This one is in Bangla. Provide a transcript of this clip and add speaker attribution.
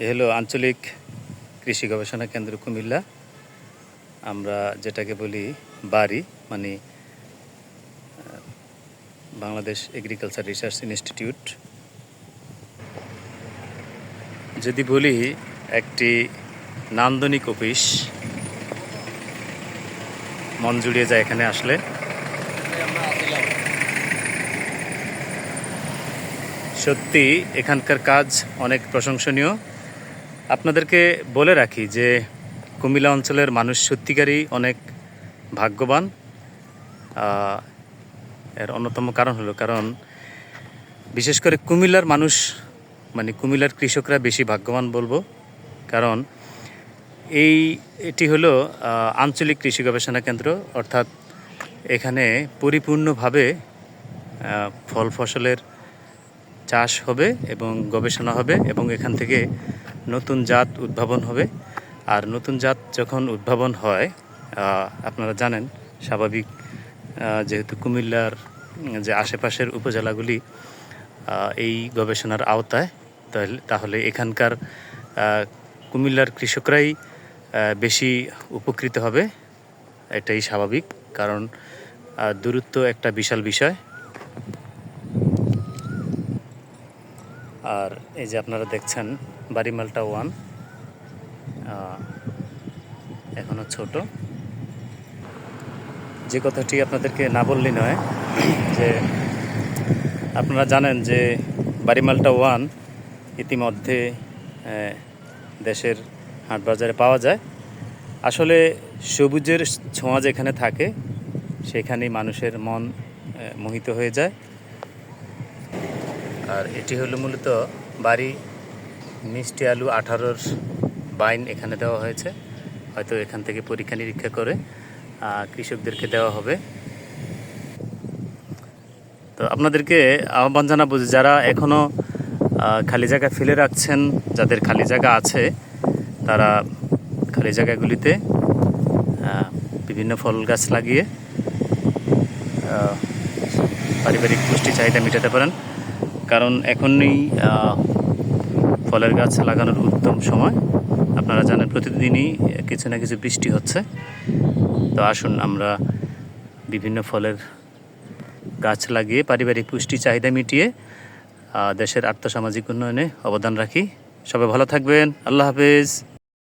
Speaker 1: এ হলো আঞ্চলিক কৃষি গবেষণা কেন্দ্র কুমিল্লা। আমরা যেটাকে বলি বাড়ি মানে বাংলাদেশ এগ্রিকালচার রিসার্চ ইনস্টিটিউট যদি বলি একটি নান্দনিক অফিস, মন জুড়িয়ে যায় এখানে আসলে। সত্যি, এখানকার কাজ অনেক প্রশংসনীয়। আপনাদেরকে বলে রাখি যে কুমিল্লা অঞ্চলের মানুষ সত্যিকারই অনেক ভাগ্যবান। এর অন্যতম কারণ হলো কারণ বিশেষ করে কুমিল্লার মানুষ মানে কুমিল্লার কৃষকরা বেশি ভাগ্যবান বলব। কারণ এই, এটি হলো আঞ্চলিক কৃষি গবেষণা কেন্দ্র, অর্থাৎ এখানে পরিপূর্ণভাবে ফল ফসলের চাষ হবে এবং গবেষণা হবে এবং এখান থেকে নতুন জাত উদ্ভাবন হবে। আর নতুন জাত যখন উদ্ভাবন হয় আপনারা জানেন, স্বাভাবিক যেহেতু কুমিল্লার যে আশেপাশের উপজেলাগুলি এই গবেষণার আওতায়, তাহলে এখানকার কুমিল্লার কৃষকরাই বেশি উপকৃত হবে। এটাই স্বাভাবিক, কারণ দূরত্ব একটা বিশাল বিষয়। আর এই যে আপনারা দেখছেন বাড়িমালটা ওয়ান এখনও ছোট। যে কথাটি আপনাদেরকে না বললে নয়, যে আপনারা জানেন যে বাড়িমালটা ওয়ান ইতিমধ্যে দেশের হাট বাজারে পাওয়া যায়। আসলে সবুজের ছোঁয়া যেখানে থাকে, সেখানেই মানুষের মন মোহিত হয়ে যায়। আর এটি হলো মূলত বাড়ি মিষ্টি আলু আঠারোর বাইন এখানে দেওয়া হয়েছে। হয়তো এখান থেকে পরীক্ষা নিরীক্ষা করে কৃষকদেরকে দেওয়া হবে। তো আপনাদেরকে আহ্বান জানাব যে যারা এখনও খালি জায়গা ফেলে রাখছেন, যাদের খালি জায়গা আছে, তারা খালি জায়গাগুলিতে বিভিন্ন ফল গাছ লাগিয়ে পারিবারিক পুষ্টি চাহিদা মেটাতে পারেন। কারণ এখনই ফলের গাছ লাগানোর উত্তম সময়। আপনারা জানেন প্রতিদিনই কিছু না কিছু বৃষ্টি হচ্ছে। তো আসুন আমরা বিভিন্ন ফলের গাছ লাগিয়ে পারিবারিক পুষ্টি চাহিদা মিটিয়ে দেশের আর্থসামাজিক উন্নয়নে অবদান রাখি। সবাই ভালো থাকবেন। আল্লাহ হাফেজ।